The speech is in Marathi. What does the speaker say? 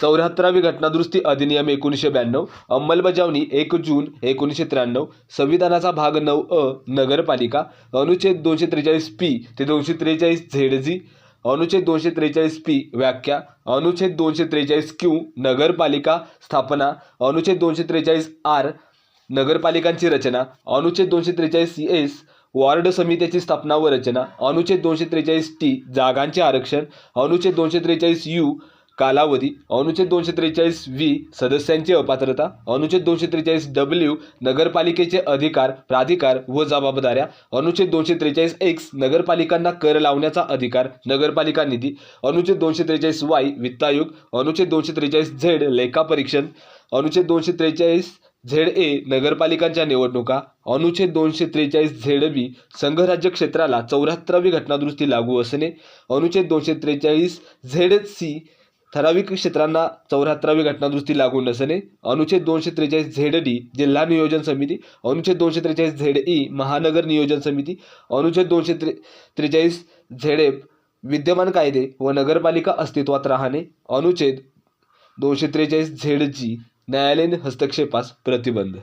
चौऱ्याहत्तरावी घटनादुरुस्ती अधिनियम एकोणीसशे ब्याण्णव अंमलबजावणी एक जून एकोणीसशे त्र्याण्णव संविधानाचा भाग नऊ अ नगरपालिका अनुच्छेद दोनशे त्रेचाळीस पी ते दोनशे त्रेचाळीस झेड झी अनुच्छेद दोनशे त्रेचाळीस पी व्याख्या अनुच्छेद दोनशे त्रेचाळीस क्यू नगरपालिका स्थापना अनुच्छेद दोनशे त्रेचाळीस आर नगरपालिकांची रचना अनुच्छेद दोनशे त्रेचाळीस एस वॉर्ड समित्याची स्थापना व रचना अनुच्छेद दोनशे त्रेचाळीस टी जागांचे आरक्षण अनुच्छेद दोनशे त्रेचाळीस यू कालावधी अनुच्छेद दोनशे त्रेचाळीस व्ही सदस्यांची अपात्रता अनुच्छेद दोनशे त्रेचाळीस डब्ल्यू नगरपालिकेचे अधिकार प्राधिकार व जबाबदाऱ्या अनुच्छेद दोनशे त्रेचाळीस एक्स नगरपालिकांना कर लावण्याचा अधिकार नगरपालिका निधी अनुच्छेद दोनशे त्रेचाळीस वाय वित्त आयोग अनुच्छेद दोनशे त्रेचाळीस झेड लेखापरीक्षण अनुच्छेद दोनशे त्रेचाळीस झेड ए नगरपालिकांच्या निवडणुका अनुच्छेद दोनशे त्रेचाळीस झेड बी संघराज्य क्षेत्राला चौऱ्याहत्तरावी घटनादुरुस्ती लागू असणे अनुच्छेद दोनशे त्रेचाळीस झेड सी ठराविक क्षेत्रांना चौऱ्याहत्तरावी घटनादुरुस्ती लागू नसणे अनुच्छेद दोनशे त्रेचाळीस झेड डी जिल्हा नियोजन समिती अनुच्छेद दोनशे त्रेचाळीस झेड ई महानगर नियोजन समिती अनुच्छेद दोनशे त्रे त्रेचाळीस झेड एफ विद्यमान कायदे व नगरपालिका अस्तित्वात राहणे अनुच्छेद दोनशे त्रेचाळीस झेड जी न्यायालयीन हस्तक्षेपास प्रतिबंध.